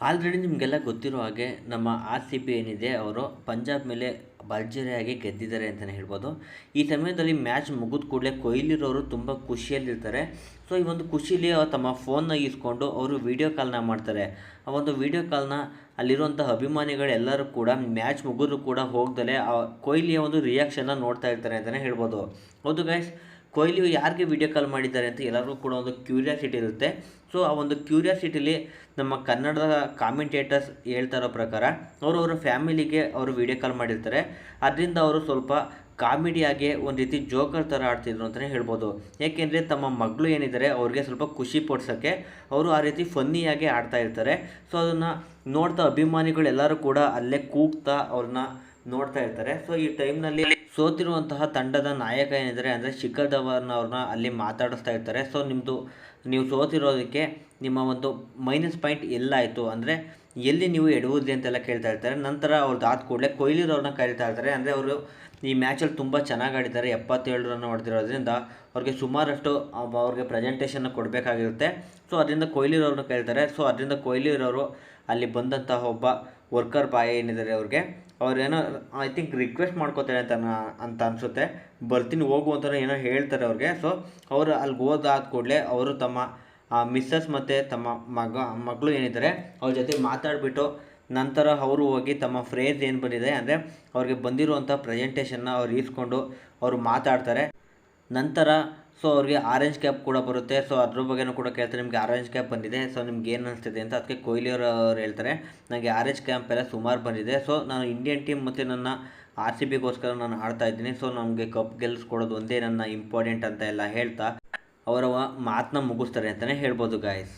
Already ನಿಮಗೆಲ್ಲ ಗೊತ್ತಿರೋ ಹಾಗೆ ನಮ್ಮ ಆರ್ ಸಿ ಬಿ ಏನಿದೆ, ಅವರು ಪಂಜಾಬ್ ಮೇಲೆ ಭರ್ಜರಿಯಾಗಿ ಗೆದ್ದಿದ್ದಾರೆ ಅಂತಲೇ ಹೇಳ್ಬೋದು. ಈ ಸಮಯದಲ್ಲಿ ಮ್ಯಾಚ್ ಮುಗಿದ ಕೂಡಲೇ ಕೊಹ್ಲಿರೋರು ತುಂಬ ಖುಷಿಯಲ್ಲಿರ್ತಾರೆ. ಸೊ ಈ ಒಂದು ಖುಷಿಲಿ ತಮ್ಮ ಫೋನ್ನ ಇಸ್ಕೊಂಡು ಅವರು ವೀಡಿಯೋ ಕಾಲ್ನ ಮಾಡ್ತಾರೆ. ಆ ಒಂದು ವೀಡಿಯೋ ಕಾಲ್ನ ಅಲ್ಲಿರುವಂಥ ಅಭಿಮಾನಿಗಳೆಲ್ಲರೂ ಕೂಡ ಮ್ಯಾಚ್ ಮುಗಿದ್ರು ಕೂಡ ಹೋಗ್ದಲೇ ಆ ಕೊಹ್ಲಿಯ ಒಂದು ರಿಯಾಕ್ಷನ್ನ ನೋಡ್ತಾ ಇರ್ತಾರೆ ಅಂತಲೇ ಹೇಳ್ಬೋದು. ಹೌದು ಗೈಸ್ ಕೊಹ್ಲಿ ಯಾರಿಗೆ ವಿಡಿಯೋ ಕಾಲ್ ಮಾಡಿದ್ದಾರೆ ಅಂತ ಎಲ್ಲರಿಗೂ ಕೂಡ ಒಂದು ಕ್ಯೂರಿಯಾಸಿಟಿ ಇರುತ್ತೆ. ಸೊ ಆ ಒಂದು ಕ್ಯೂರಿಯಾಸಿಟಿಲಿ ನಮ್ಮ ಕನ್ನಡದ ಕಾಮೆಂಟೇಟರ್ಸ್ ಹೇಳ್ತಾ ಇರೋ ಪ್ರಕಾರ ಅವರು ಅವರ ಫ್ಯಾಮಿಲಿಗೆ ಅವರು ವಿಡಿಯೋ ಕಾಲ್ ಮಾಡಿರ್ತಾರೆ. ಅದರಿಂದ ಅವರು ಸ್ವಲ್ಪ ಕಾಮಿಡಿಯಾಗಿ ಒಂದು ರೀತಿ ಜೋಕರ್ ಥರ ಆಡ್ತಿದ್ರು ಅಂತಲೇ ಹೇಳ್ಬೋದು. ಏಕೆಂದರೆ ತಮ್ಮ ಮಗಳು ಏನಿದ್ದಾರೆ ಅವ್ರಿಗೆ ಸ್ವಲ್ಪ ಖುಷಿ ಪಡ್ಸೋಕ್ಕೆ ಅವರು ಆ ರೀತಿ ಫನ್ನಿಯಾಗಿ ಆಡ್ತಾ ಇರ್ತಾರೆ. ಸೊ ಅದನ್ನು ನೋಡ್ತಾ ಅಭಿಮಾನಿಗಳು ಎಲ್ಲರೂ ಕೂಡ ಅಲ್ಲೇ ಕೂಗ್ತಾ ಅವ್ರನ್ನ ನೋಡ್ತಾ ಇರ್ತಾರೆ. ಸೊ ಈ ಟೈಮ್ನಲ್ಲಿ ಸೋತಿರುವಂತಹ ತಂಡದ ನಾಯಕ ಏನಿದ್ದಾರೆ ಅಂದರೆ ಶಿಖರ್ ಧವನ್ ಅವ್ರನ್ನ ಅಲ್ಲಿ ಮಾತಾಡಿಸ್ತಾ ಇರ್ತಾರೆ. ಸೊ ನಿಮ್ಮದು ನೀವು ಸೋತಿರೋದಕ್ಕೆ ನಿಮ್ಮ ಒಂದು ಮೈನಸ್ ಪಾಯಿಂಟ್ ಎಲ್ಲಾಯಿತು ಅಂದರೆ ಎಲ್ಲಿ ನೀವು ಎಡುವುದ್ರಿ ಅಂತೆಲ್ಲ ಕೇಳ್ತಾ ಇರ್ತಾರೆ. ನಂತರ ಅವ್ರದ್ದು ಆದ ಕೂಡಲೇ ಕೊಹ್ಲಿರವ್ರನ್ನ ಕರೀತಾ ಇರ್ತಾರೆ. ಅಂದರೆ ಅವರು ಈ ಮ್ಯಾಚಲ್ಲಿ ತುಂಬ ಚೆನ್ನಾಗಿ ಆಡಿದ್ದಾರೆ. ಎಪ್ಪತ್ತೇಳು ರನ್ ಹೊಡೆದಿರೋದ್ರಿಂದ ಅವ್ರಿಗೆ ಸುಮಾರಷ್ಟು ಅವ್- ಅವ್ರಿಗೆ ಪ್ರೆಸೆಂಟೇಷನ್ನ ಕೊಡಬೇಕಾಗಿರುತ್ತೆ. ಸೊ ಅದರಿಂದ ಕೊಹ್ಲಿರವ್ರನ್ನ ಕೇಳ್ತಾರೆ ಸೊ ಅದರಿಂದ ಕೊಹ್ಲಿರವರು ಅಲ್ಲಿ ಬಂದಂತಹ ಒಬ್ಬ ವರ್ಕರ್ ಬಾಯ್ ಏನಿದ್ದಾರೆ ಅವ್ರಿಗೆ, ಅವ್ರೇನೋ ಐ ಥಿಂಕ್ ರಿಕ್ವೆಸ್ಟ್ ಮಾಡ್ಕೋತಾರೆ ಅಂತ ಅಂತ ಅನಿಸುತ್ತೆ. ಬರ್ತೀನಿ, ಹೋಗು ಅಂತ ಏನೋ ಹೇಳ್ತಾರೆ ಅವ್ರಿಗೆ. ಸೊ ಅವರು ಅಲ್ಲಿ ಹೋದಾದ ಕೂಡಲೇ ಅವರು ತಮ್ಮ ಮಿಸ್ಸಸ್ ಮತ್ತು ತಮ್ಮ ಮಗ, ಮಗಳು ಏನಿದ್ದಾರೆ, ಅವ್ರ ಜೊತೆ ಮಾತಾಡಿಬಿಟ್ಟು ನಂತರ ಅವರು ಹೋಗಿ ತಮ್ಮ ಫ್ರೇಜ್ ಏನು ಬಂದಿದೆ ಅಂದರೆ ಅವ್ರಿಗೆ ಬಂದಿರುವಂಥ ಪ್ರೆಸೆಂಟೇಷನ್ನ ಅವ್ರು ಇಸ್ಕೊಂಡು ಅವರು ಮಾತಾಡ್ತಾರೆ. ನಂತರ ಸೊ ಅವ್ರಿಗೆ ಆರೆಂಜ್ ಕ್ಯಾಪ್ ಕೂಡ ಬರುತ್ತೆ. ಸೊ ಅದ್ರ ಬಗ್ಗೆನೂ ಕೂಡ ಕೇಳ್ತಾರೆ, ನಿಮಗೆ ಆರೆಂಜ್ ಕ್ಯಾಪ್ ಬಂದಿದೆ. ಸೊ ನಿಮ್ಗೆ ಏನು ಅನಿಸ್ತಿದೆ? ಅಂತ ಅದಕ್ಕೆ ಕೊಹ್ಲಿ ಅವ್ರು ಹೇಳ್ತಾರೆ. ನನಗೆ ಆರೆಂಜ್ ಕ್ಯಾಂಪ್ ಎಲ್ಲ ಸುಮಾರು ಬಂದಿದೆ. ಸೊ ನಾನು ಇಂಡಿಯನ್ ಟೀಮ್ ಮತ್ತು ನನ್ನ ಆರ್ ಸಿ ಬಿಗೋಸ್ಕರ ನಾನು ಆಡ್ತಾ ಇದ್ದೀನಿ. ಸೊ ನಮಗೆ ಕಪ್ ಗೆಲ್ಲಿಸ್ಕೊಡೋದು ಒಂದೇ ನನ್ನ ಇಂಪಾರ್ಟೆಂಟ್ ಅಂತ ಎಲ್ಲ ಹೇಳ್ತಾ, ಅವರ ಮಾತನ್ನ ಮುಗಿಸ್ತಾರೆ ಅಂತಲೇ ಹೇಳ್ಬೋದು ಗಾಯಸ್